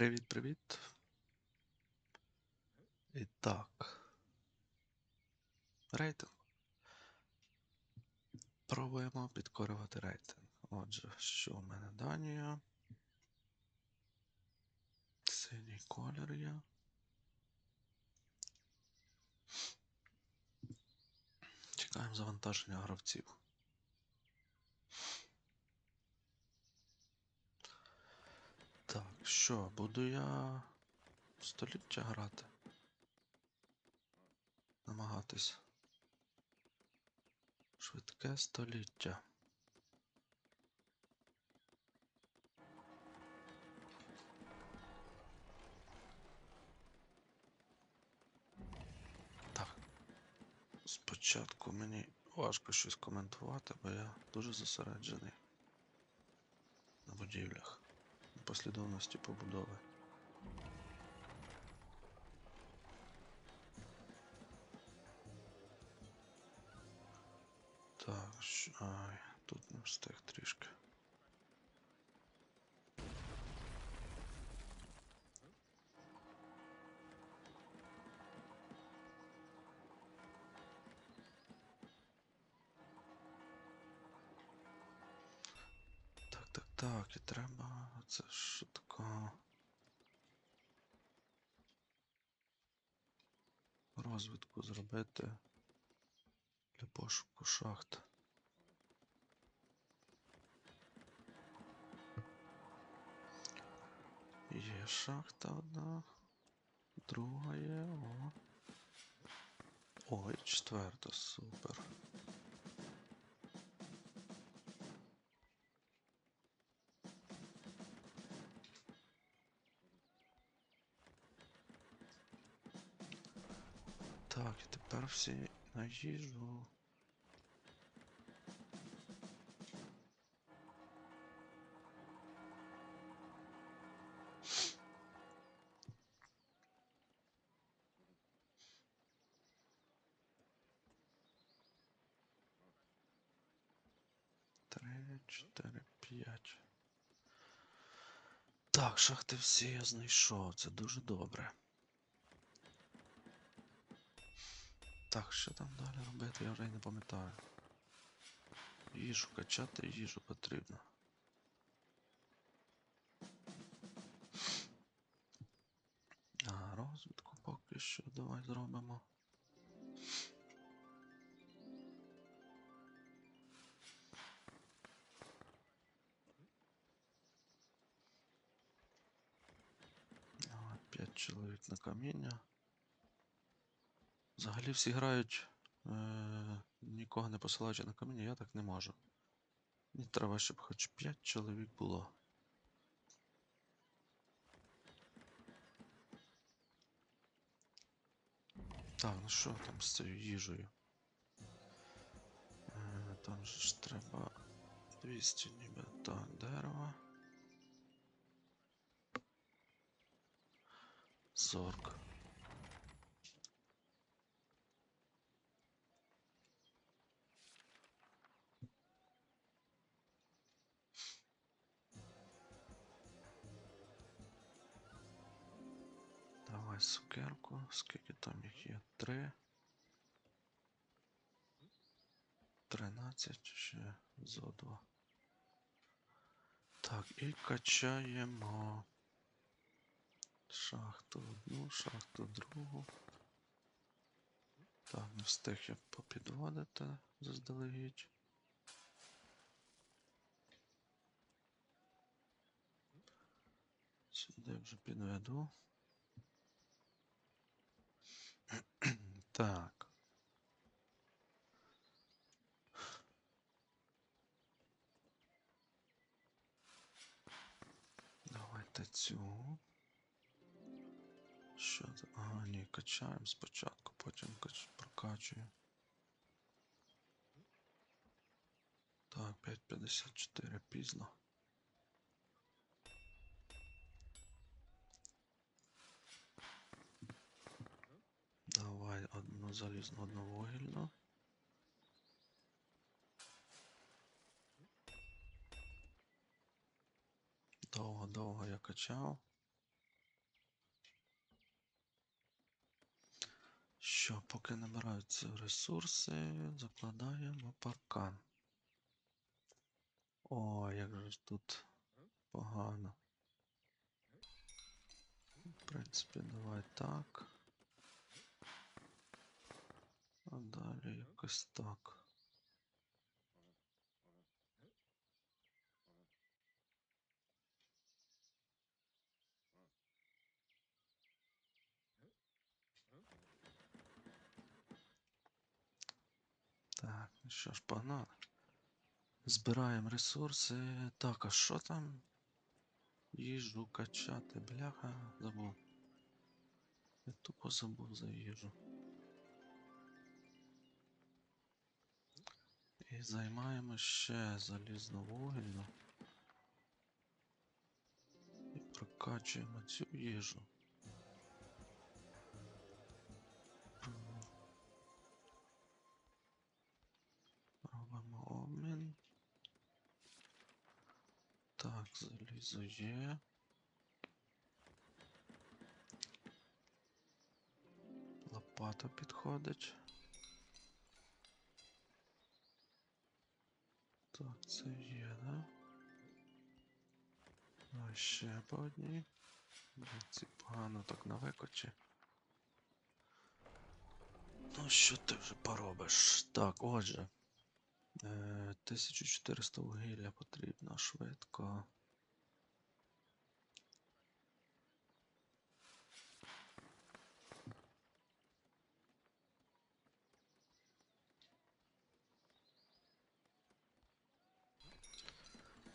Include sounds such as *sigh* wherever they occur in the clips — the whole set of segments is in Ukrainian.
Привіт, привіт. І так. Рейтинг. Пробуємо підкорювати рейтинг. Отже, що в мене Данія? Синій колір є. Чекаємо завантаження гравців. Так, що, буду я століття грати? Намагатись. Швидке століття. Так. Спочатку мені важко щось коментувати, бо я дуже зосереджений на будівлях, послідовності побудови. Так. Ай, тут не встиг трішки. Так, так, так, і треба це швидко. Розвідку зробити для пошуку шахт. Є шахта одна, друга є, о. Ой, четверта, супер. Так, тепер всі на їжу. Три, чотири, п'ять. Так, шахти всі я знайшов. Це дуже добре. Так, що там далі робити, я вже й не пам'ятаю. Їжу качати, їжу потрібно. А, розвідку поки що давай зробимо. Давай, П'ять чоловік на каміння. Взагалі всі грають, е, нікого не посилаючи на каміння, я так не можу. Мені треба, щоб хоч 5 чоловік було. Так, ну що там з цією їжею? Е, там же ж треба 200 ніби так, дерева. Зорк. Цукерку. Скільки там їх є? Три. Тринадцять ще зо два. Так, і качаємо шахту одну, шахту другу. Так, не встиг я попідводити заздалегідь. Сюди вже підведу. *clears throat* Так. Давайте цю. Що це? Ага, ні, качаємо спочатку, потім кач... прокачую. Так, 5.54 пізно. Одна залізна, одна вугільна. Довго-довго я качав. Що, поки набираються ресурси, закладаємо паркан. О, як же ж тут погано. В принципі, давай так. А далі якось так. Так, ну що ж, погнали. Збираємо ресурси. Так, а що там? Їжу качати, бляха, забув. Я тупо забув за їжу. І займаємо ще залізновугільну. І прокачуємо цю їжу. Робимо обмін. Так, залізо є. Лопата підходить. Так, це є, да? А ще по одній. Ці погано так на викочі. Ну, що ти вже поробиш? Так, отже. Е, 1400 вугілля потрібно швидко.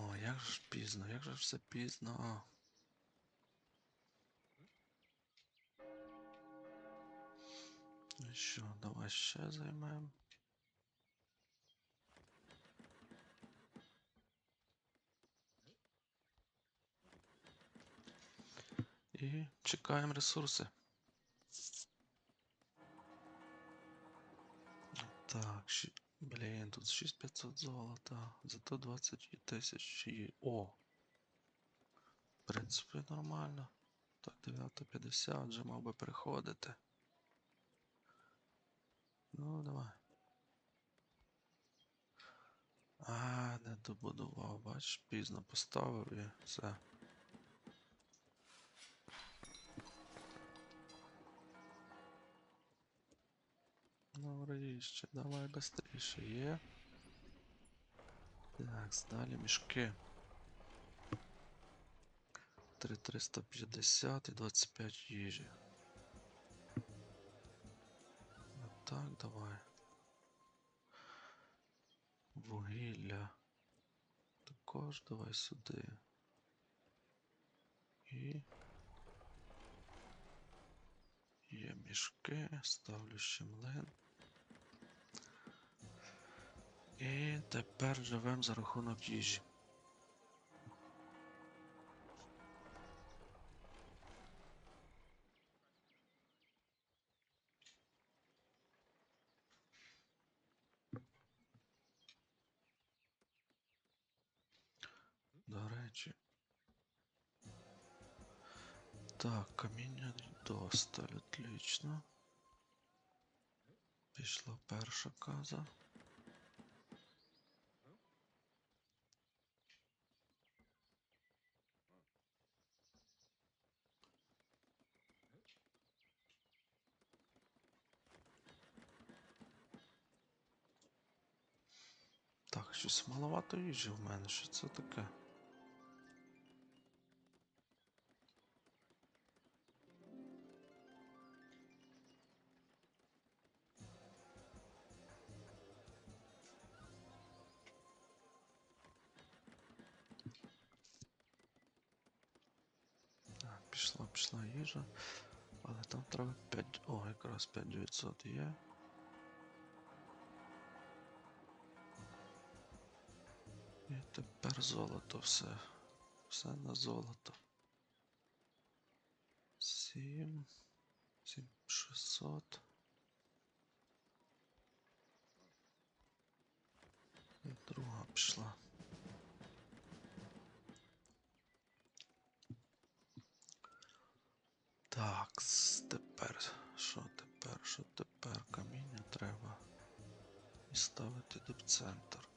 О, як же ж пізно, як же ж все пізно. Ну що, давай ще займемо. І чекаємо ресурси. Так, щ... блін, тут 6500 золота, зато 20 тисяч є. О! В принципі, нормально. Так, 950 вже мав би приходити. Ну, давай. А, не добудував, бачиш, пізно поставив і все. Вроді давай быстріше є. Так, далі мішки. 3350 і 25 їжі. Так, давай. Вугілля. Також давай сюди. І. Є мішки, ставлю ще млин. І тепер живемо за рахунок їжі. До речі. Так, каміння досталь, отлично. Пішла перша каза. Так, щось маловато їжі в мене, що це таке? Пішла, пішла їжа. Але там треба 5. О, якраз 5900 є. І тепер золото все. Все на золото. 7. 7600. І друга пішла. Так, тепер що тепер? Що тепер? Каміння треба. І ставити депцентр.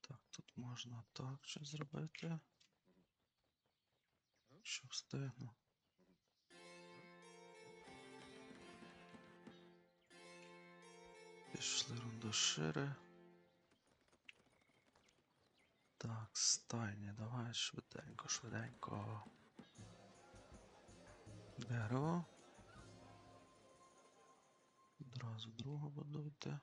Так, тут можна так ще зробити. Що встигну. Пішли рундошири. Так, стайні, давай швиденько, швиденько. Дерево. Одразу другу будуйте.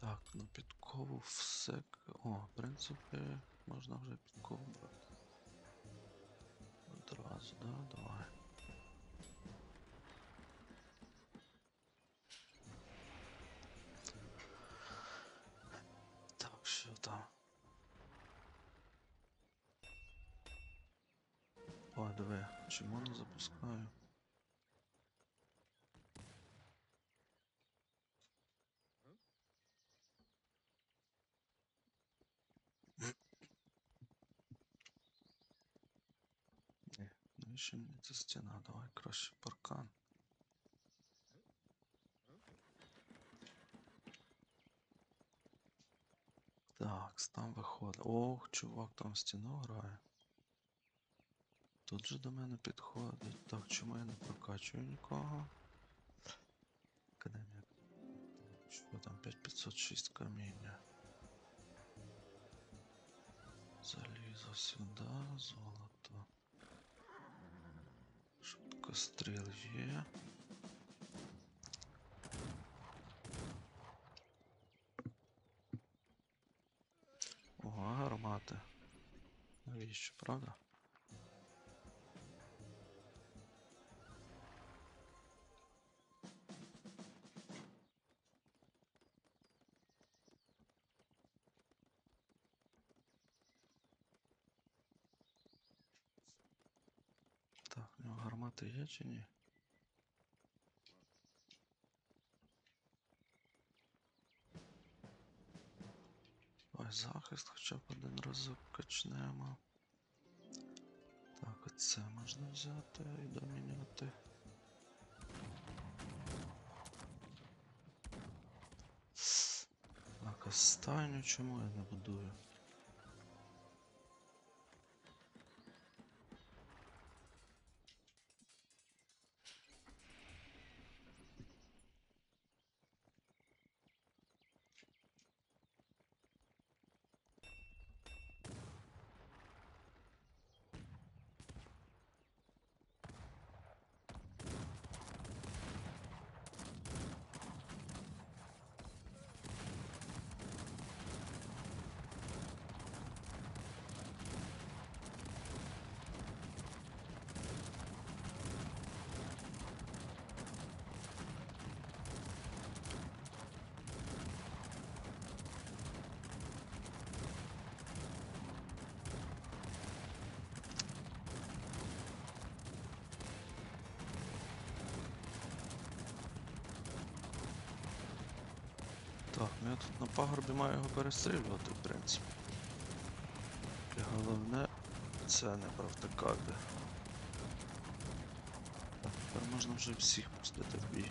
Так, ну підкову все. О, в принципі, можна вже підкову брати. Одразу, да, давай. Так, що там? О, диви, чому не запускаю? Ні, мені ця стіна? Давай краще паркан. Так, там виходить. Ох, чувак, там в стіну грає. Тут же до мене підходить. Так, чому я не прокачую нікого? Академія. Що там 5506 каміння? Залізо сюди, золото. Швидкостріл є. Ого, гармати. Навіщо, правда? Гармати є чи ні? Ой, захист хоча б один разок качнемо. Так, оце можна взяти і доміняти. Так, останню чому я не будую? Так, ну тут на пагорбі маю його перестрілювати, в принципі. І головне це не. Так, тепер можна вже всіх пустити в бій.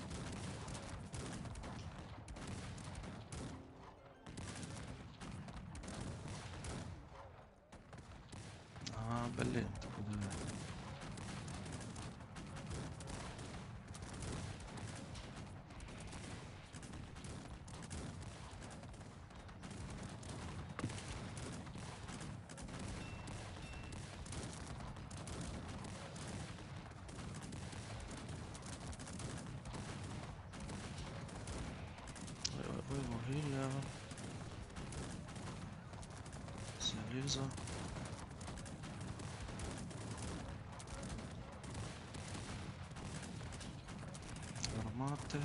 А, блін, ти подиви. Ви вугілля. Залізо. Гармати.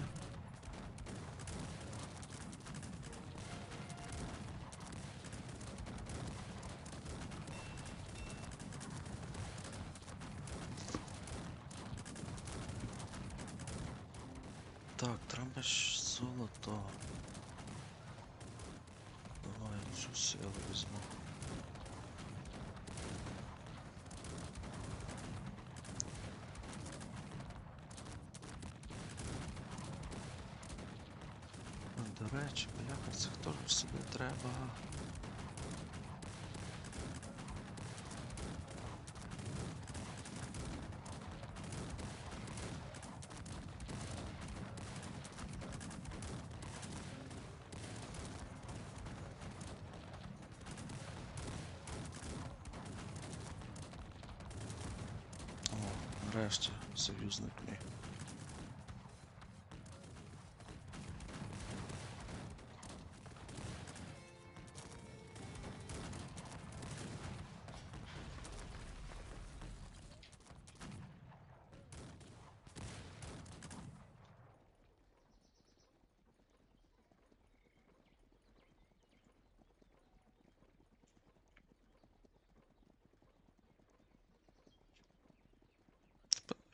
Так, треба ж золото. Цю силу візьму. собі треба. О, нарешті союзник мій.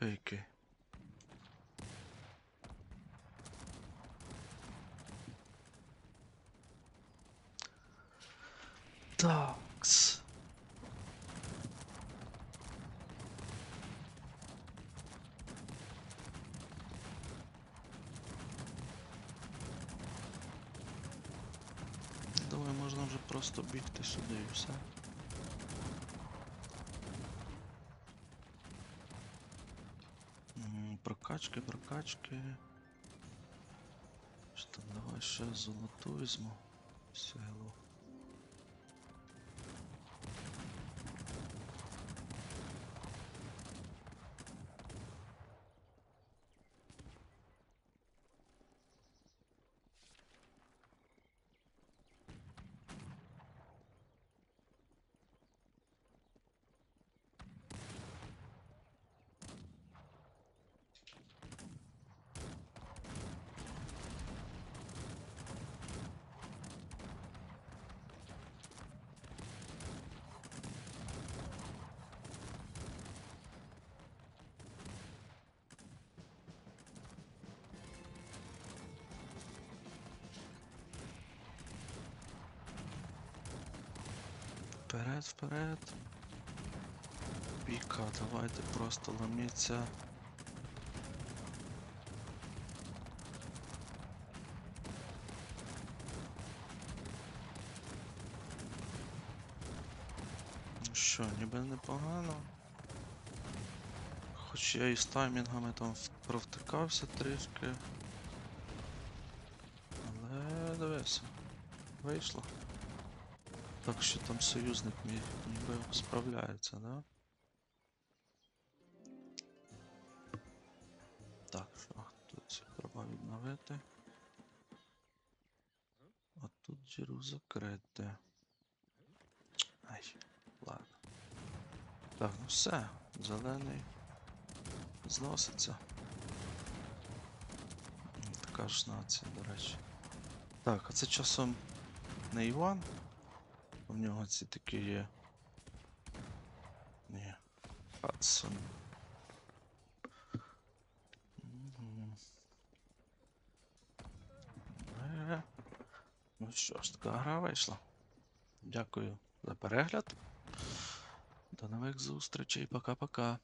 Який? Такс. Думаю, можна вже просто бігти сюди і все. Прокачки, прокачки. Що там, давай ще золоту візьму. Силу. Вперед, вперед. Піка, давайте просто ломіться. Ну Що, ніби непогано. Хоч я і з таймінгами там провтикався трішки. Але дивися. Вийшло. Так що там союзник ніби справляється, да? Так, що тут треба відновити. А тут діру закрити. Ай, ладно. Так, ну все, зелений зноситься. Така ж нація, до речі. Так, а це часом не Іван? У нього ці такі є. Ні. Хадсон. Е, Ну що ж, така гра вийшла. Дякую за перегляд. До нових зустрічей. Пока-пока.